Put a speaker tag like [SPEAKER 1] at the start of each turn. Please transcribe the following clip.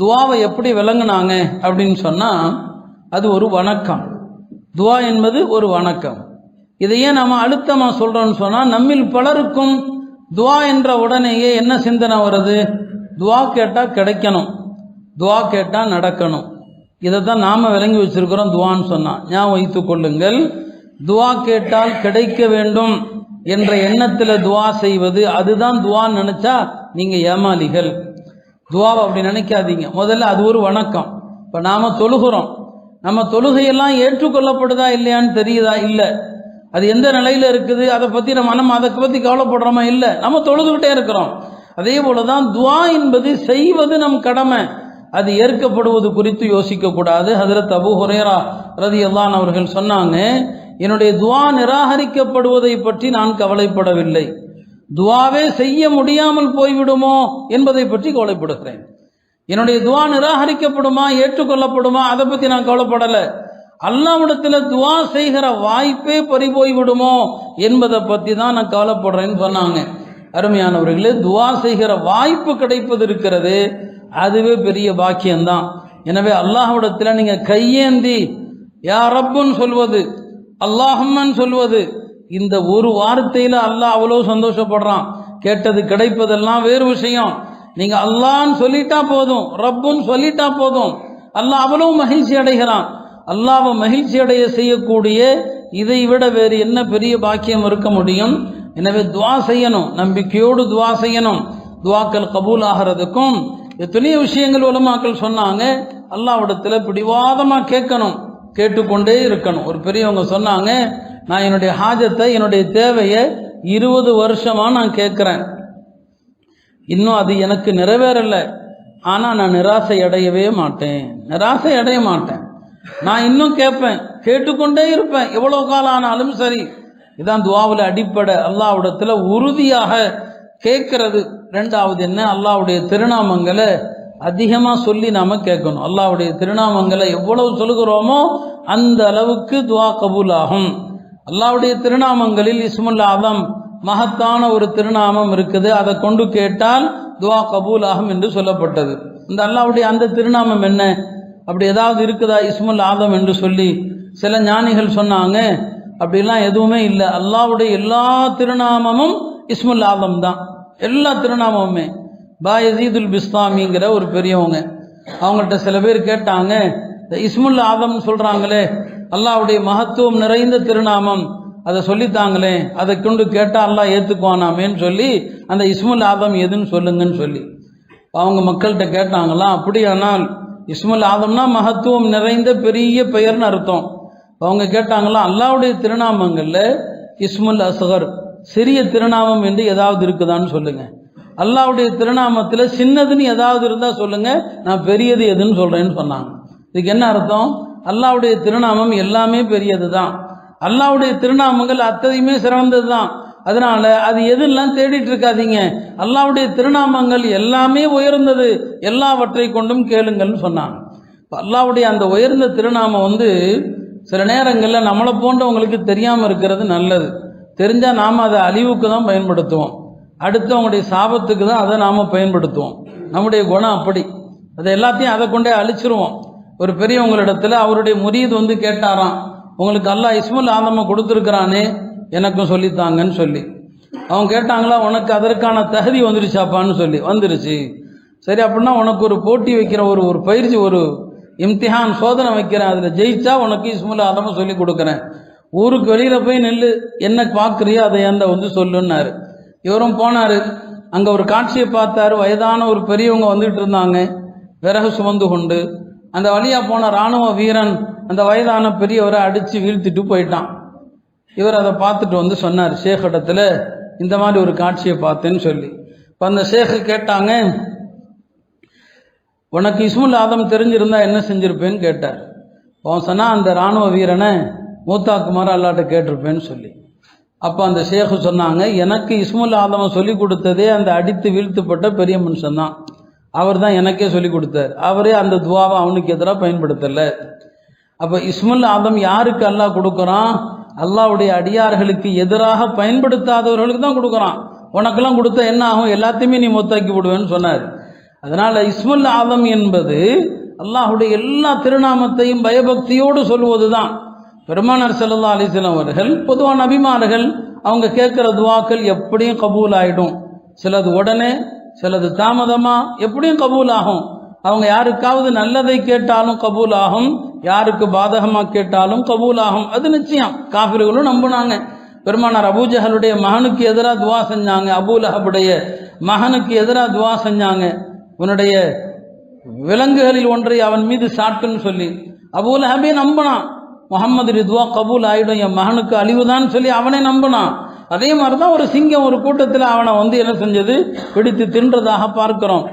[SPEAKER 1] துவாவை எப்படி விளங்குனாங்க அப்படின்னு சொன்னால் அது ஒரு வணக்கம். துவா என்பது ஒரு வணக்கம். இதை ஏன் நம்ம அழுத்தமாக சொல்கிறோம்னு சொன்னால் நம்மில் பலருக்கும் துவா என்ற உடனேயே என்ன சிந்தனை வருது? துவா கேட்டால் கிடைக்கணும். துவா கேட்டால் நடக்கணும். இதை தான் நாம் விளங்கி வச்சிருக்கிறோம் துவான்னு சொன்னால் ஞாபகம் வைத்துக் கொள்ளுங்கள். துவா கேட்டால் கிடைக்க வேண்டும் என்ற எண்ணத்தில் துவா செய்வது அதுதான் துவான்னு நினச்சா நீங்கள் ஏமாளிகள். துவாவை அப்படி நினைக்காதீங்க. முதல்ல அது ஒரு வணக்கம். இப்போ நாம் தொழுகிறோம். நம்ம தொழுகையெல்லாம் ஏற்றுக்கொள்ளப்படுதா இல்லையான்னு தெரியுதா? இல்லை. அது எந்த நிலையில் இருக்குது? அதை பற்றி நம்ம நம்ம அதை பற்றி கவலைப்படுறோமா? இல்லை. நம்ம தொழுதுகிட்டே இருக்கிறோம். அதே போல தான் துவா என்பது செய்வது நம் கடமை. அது ஏற்கப்படுவது குறித்து யோசிக்கக்கூடாது. ஹதரத் அபு ஹுரேரா ரதி அல்லான் அவர்கள் சொன்னாங்க என்னுடைய துவா நிராகரிக்கப்படுவதை பற்றி நான் கவலைப்படவில்லை. துவாவே செய்ய முடியாமல் போய்விடுமோ என்பதை பற்றி கவலைப்படுகிறேன். என்னுடைய துவா நிராகரிக்கப்படுமா ஏற்றுக்கொள்ளப்படுமா அதை பற்றி நான் கவலைப்படலை. அல்லாவிடத்தில் துவா செய்கிற வாய்ப்பே பறிபோய் விடுமோ என்பதை பற்றி தான் நான் கவலைப்படுறேன்னு சொன்னாங்க. அருமையானவர்களே துவா செய்கிற வாய்ப்பு கிடைப்பது இருக்கிறது. அதுவே பெரிய பாக்கியம்தான். எனவே அல்லாஹ்விடத்தில் நீங்கள் கையேந்தி யா ரப்புன்னு சொல்வது அல்லாஹம்மன் சொல்வது இந்த ஒரு வார்த்தையில் அல்லாஹ் அவ்வளோ சந்தோஷப்படுறான். கேட்டது கிடைப்பதெல்லாம் வேறு விஷயம். நீங்கள் அல்லான்னு சொல்லிட்டா போதும் ரப்புன்னு சொல்லிட்டா போதும். அல்லாஹ் அவ்வளோ மகிழ்ச்சி அடைகிறான். அல்லாவை மகிழ்ச்சி அடைய செய்யக்கூடிய இதை விட வேறு என்ன பெரிய பாக்கியம் இருக்க முடியும்? எனவே துவா செய்யணும் நம்பிக்கையோடு துவா செய்யணும். துவாக்கள் கபூல் ஆகிறதுக்கும் எத்தனையோ விஷயங்கள் உலமாக்கள் சொன்னாங்க. அல்லாவிடத்தில் பிடிவாதமாக கேட்கணும் கேட்டுக்கொண்டே இருக்கணும். ஒரு பெரியவங்க சொன்னாங்க நான் என்னுடைய ஹாஜத்தை என்னுடைய தேவையை இருபது வருஷமாக நான் கேட்குறேன். இன்னும் அது எனக்கு நிறைவேறலை. ஆனால் நான் நிராசை அடையவே மாட்டேன். நிராசை அடைய மாட்டேன். நான் இன்னும் கேட்பேன். கேட்டுக்கொண்டே இருப்பேன். எவ்வளோ காலம் ஆனாலும் சரி. இதான் துவாவில் அடிப்படை. அல்லாவிடத்தில் உறுதியாக கேட்கறது. ரெண்டாவது என்ன? அல்லாவுடைய திருநாமங்களை அதிகமாக சொல்லி நாம் கேட்கணும். அல்லாவுடைய திருநாமங்களை எவ்வளவு சொல்லுகிறோமோ அந்த அளவுக்கு துவா கபூல் ஆகும் அல்லாவுடைய திருநாமங்களில் இஸ்முல் ஆதம் மகத்தான ஒரு திருநாமம் இருக்குது. அதை கொண்டு கேட்டால் துவா கபூல் ஆகும் என்று சொல்லப்பட்டது. இந்த அல்லாவுடைய அந்த திருநாமம் என்ன? அப்படி ஏதாவது இருக்குதா இஸ்முல் ஆதம் என்று சொல்லி சில ஞானிகள் சொன்னாங்க. அப்படிலாம் எதுவுமே இல்லை. அல்லாவுடைய எல்லா திருநாமமும் இஸ்முல் ஆதம் தான். எல்லா திருநாமமுமே. பாயசீதுல் பிஸ்தாமிங்கிற ஒரு பெரியவங்க. அவங்கள்ட்ட சில பேர் கேட்டாங்க இந்த இஸ்முல் ஆதம்னு சொல்கிறாங்களே அல்லாவுடைய மகத்துவம் நிறைந்த திருநாமம். அதை சொல்லித்தாங்களே அதை கொண்டு கேட்டால் அல்லாஹ் ஏற்றுக்குவானாமேன்னு சொல்லி அந்த இஸ்முல் ஆதம் எதுன்னு சொல்லுங்கன்னு சொல்லி. அவங்க மக்கள்கிட்ட கேட்டாங்களாம் அப்படியானால் இஸ்முல் ஆதம்னா மகத்துவம் நிறைந்த பெரிய பெயர்னு அர்த்தம். அவங்க கேட்டாங்களாம் அல்லாவுடைய திருநாமங்களில் இஸ்முல் அசகர் சிறிய திருநாமம் என்று ஏதாவது இருக்குதான்னு சொல்லுங்கள் அல்லாவுடைய திருநாமத்தில் சின்னதுன்னு ஏதாவது இருந்தால் சொல்லுங்கள் நான் பெரியது எதுன்னு சொல்கிறேன்னு சொன்னாங்க. இதுக்கு என்ன அர்த்தம்? அல்லாவுடைய திருநாமம் எல்லாமே பெரியது தான் அல்லாவுடைய திருநாமங்கள் அத்தனையுமே சிறந்தது தான் அதனால அது எதெல்லாம் தேடிட்டு இருக்காதீங்க. அல்லாவுடைய திருநாமங்கள் எல்லாமே உயர்ந்தது. எல்லாவற்றை கொண்டும் கேளுங்கள்னு சொன்னாங்க. இப்போ அல்லாவுடைய அந்த உயர்ந்த திருநாமம் வந்து சில நேரங்களில் நம்மளை போன்றவங்களுக்கு தெரியாமல் இருக்கிறது நல்லது. தெரிஞ்சால் நாம் அதை அழிவுக்கு தான் பயன்படுத்துவோம். அடுத்தவங்களுடைய சாபத்துக்கு தான் அதை நாம் பயன்படுத்துவோம். நம்முடைய குணம் அப்படி. அதை எல்லாத்தையும் அதை கொண்டே அழிச்சிருவோம். ஒரு பெரியவங்களிடத்தில் அவருடைய முரீது வந்து கேட்டாராம் உங்களுக்கு அல்லாஹ் இஸ்முல் ஆதம கொடுத்துருக்குறானே எனக்கும் சொல்லித்தாங்கன்னு சொல்லி. அவங்க கேட்டாங்களா உனக்கு அதற்கான தகுதி வந்துருச்சாப்பான்னு சொல்லி. வந்துருச்சு. சரி அப்படின்னா உனக்கு ஒரு போட்டி வைக்கிற ஒரு ஒரு பயிற்சி ஒரு இம்திஹான் சோதனை வைக்கிறேன். அதில் ஜெயிச்சா உனக்கு இஸ்முல் ஆதம சொல்லி கொடுக்குறேன். ஊருக்கு வெளியில் போய் நெல் என்ன பார்க்குறியோ அதை எந்த வந்து சொல்லுன்னாரு. இவரும் போனார். அங்கே ஒரு காட்சியை பார்த்தாரு. வயதான ஒரு பெரியவங்க வந்துட்டு இருந்தாங்க. விறகு சுமந்து கொண்டு அந்த வழியாக போன இராணுவ வீரன் அந்த வயதான பெரியவரை அடித்து வீழ்த்திட்டு போயிட்டான். இவர் அதை பார்த்துட்டு வந்து சொன்னார் ஷேக் இடத்துல இந்த மாதிரி ஒரு காட்சியை பார்த்தேன்னு சொல்லி. இப்போ அந்த ஷேக்கு கேட்டாங்க உனக்கு இஸ்முல் ஆதம் தெரிஞ்சிருந்தா என்ன செஞ்சிருப்பேன்னு? கேட்டார். அவன் சொன்னா அந்த இராணுவ வீரனை மூத்தாக்குமார் அல்லாட்ட கேட்டிருப்பேன்னு சொல்லி. அப்போ அந்த ஷேக்கு சொன்னாங்க எனக்கு இஸ்முல் ஆதம சொல்லி கொடுத்ததே அந்த அடித்து வீழ்த்துப்பட்ட பெரிய மனுஷன் தான் அவர் தான் எனக்கே சொல்லி கொடுத்தார். அவரே அந்த துவாவை அவனுக்கு எதிராக பயன்படுத்தலை. அப்போ இஸ்முல் ஆதம் யாருக்கு அல்லாஹ் கொடுக்குறான்? அல்லாவுடைய அடியார்களுக்கு எதிராக பயன்படுத்தாதவர்களுக்கு தான் கொடுக்குறான். உனக்கெல்லாம் கொடுத்தா என்ன ஆகும்? எல்லாத்தையுமே நீ மொத்தாக்கி விடுவேன்னு சொன்னார். அதனால் இஸ்முல் ஆதம் என்பது அல்லாஹுடைய எல்லா திருநாமத்தையும் பயபக்தியோடு சொல்வதுதான் பெருமானார் ஸல்லல்லாஹு அலைஹி அவர்கள் பொதுவான அபிமானர்கள் அவங்க கேட்குற துவாக்கள் எப்படியும் கபூல் ஆகிடும் சிலது உடனே சிலது தாமதமாக எப்படியும் கபூல் ஆகும் அவங்க யாருக்காவது நல்லதை கேட்டாலும் கபூல் ஆகும் யாருக்கு பாதகமாக கேட்டாலும் கபூல் ஆகும் அது நிச்சயம். காஃபிர்களும் நம்பினாங்க. பெருமானார் அபூஜஹலுடைய மகனுக்கு எதிராக துவா செஞ்சாங்க. அபூலஹபுடைய மகனுக்கு எதிராக துவா செஞ்சாங்க. உன்னுடைய விலங்குகளில் ஒன்றை அவன் மீது சாட்டுன்னு சொல்லி. அபூலஹபே நம்பினான். முகமது ரிதுவா கபூல் ஆயிடும். என் மகனுக்கு அழிவுதான் சொல்லி அவனே நம்பினான். அதே மாதிரி தான் ஒரு சிங்கம் ஒரு கூட்டத்தில் அவனை வந்து என்ன செஞ்சது? பிடித்து தின்றதாக பார்க்கிறோம்.